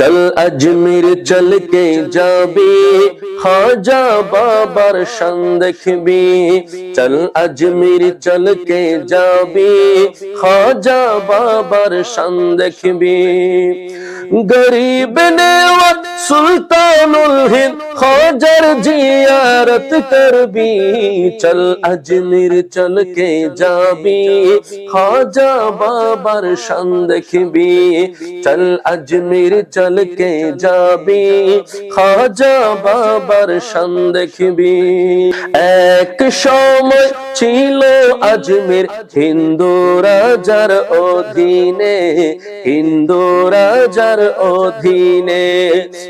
চল আজমির চল কে যাবি, খাজা বাবার শান দেখবি। চল আজমির চল কে যাবি, খাজা বাবার শান দেখবি। গরিব নেওয়াত সুলতানুল হিন্দ খাজার জিয়ারত করবি। চল আজমির চল কে যাবি। খাজা বাবার শান দেখবি। চল আজমির চল কে যাবি। খাজা বাবার শান দেখবি। এক সময় ছিল আজমির হিন্দু রাজার অধীনে, হিন্দু রাজার অধীনে।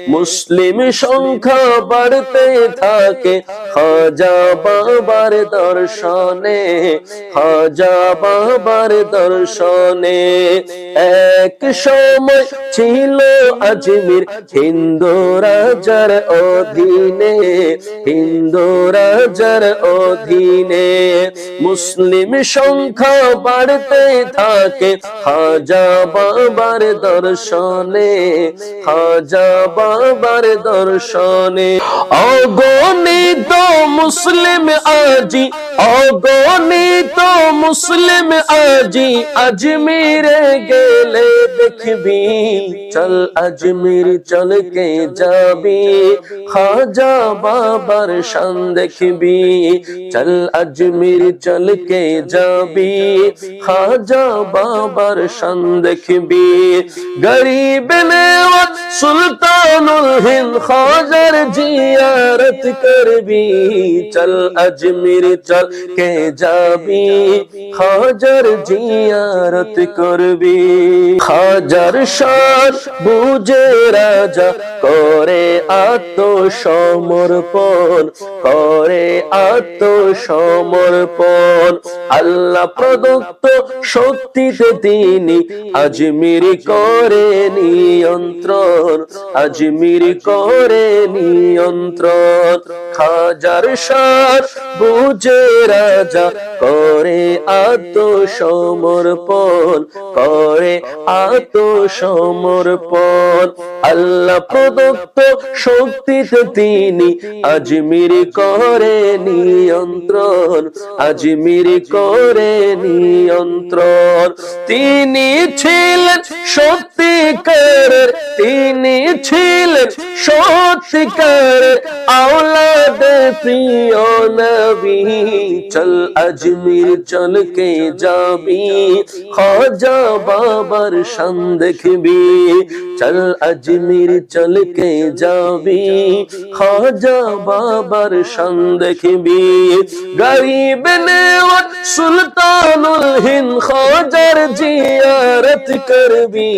মুসলিম সংখ্যা বাড়তে থাকে খাজা বাবার দর্শনে, খাজা বাবার দর্শনে। এক সময় ছিল আজমির হিন্দু রাজার অধীনে, হিন্দু রাজার অধীনে। মুসলিম সংখ্যা বাড়তে থাকে। খাজা বাবার দর্শনে খাজা বাবার দর্শনে। অগণিত মুসলিম আজি, অগণিত মুসলিম আজি, আজমিরে গেলে দেখবি চল আজমির চল কে যাবি খাজা বাবার শান দেখবি চল আজমির চল কে যাবি খাজা বাবার শান দেখবি গরিব নেওয়াত সুলতানুল হিন্দ খাজার জিয়ারত করবি, চল আজমির, চল কে যাবি? খাজার জিয়ারত করবি। খাজার শান বুঝে রাজা করে আত্মসমর্পণ করে আত্মসমর্পণ। আল্লাহ প্রদত্ত শক্তিতে তিনি আজমির করে নিয়ন্ত্রণ। আজমির করে নিয়ন্ত্রণ। খাজার সার বুঝে রাজা করে আত্মসমর্পণ করে আত্মসমর্পণ। আল্লাহ প্রদত্ত শক্তিতে তিনি আজমির করে নিয়ন্ত্রণ, আজমির করে নিয়ন্ত্রণ। তিনি ছিলেন সত্যিকার তিনি ছিলেন সত্যিকার আওলাদ প্রিয় নবী চল আজমির চল কে যাবি খাজা বাবার শান দেখবি চল আজমির চল কে যাবি খাজা বাবার শান দেখবি গরিব নেওয়াত সুলতানুল হিন্দ খাজার জিয়ারত করবি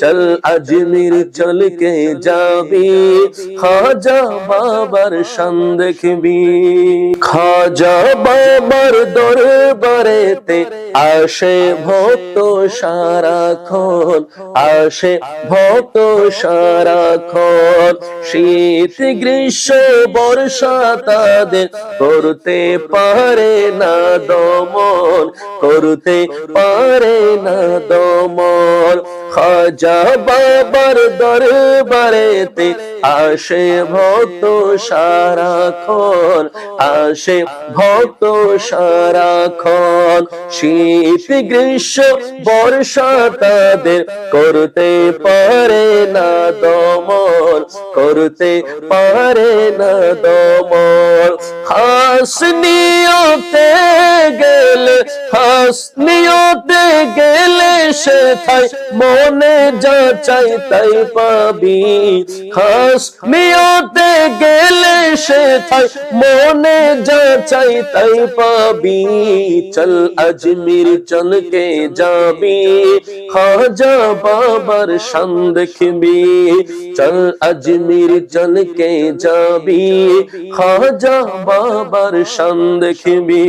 চল আজমির চল কে যাবি খাজা বাবার শান দেখবি। খাজা বাবার দরবারেতে আসে ভক্ত সারাক্ষণ, আসে ভক্ত সারাক্ষণ। শীত, গ্রীষ্ম, বর্ষা তাদের করতে পারে না দমন, করতে পারে না দমন। খাজা বাবার দরবারেতে আসে ভক্ত সারাক্ষণ, আসে ভক্ত সারাক্ষণ। শীত গ্রীষ্ম, বর্ষা তাদের করতে পারে না দমন, করতে পারে না দমন। হাস নিয়তে গেলে হাস নিয়তে গেলে সে থাই মনে যা চাই তাই পাবি। হাস নিয়তে গেলে সে থাই মনে যা চাই তাই পাবি। চল আজমির চল কে যাবি, খাজা বাবার শান দেখবি। চল আজমির চল কে যাবি, খাজা বাবার শান দেখবি।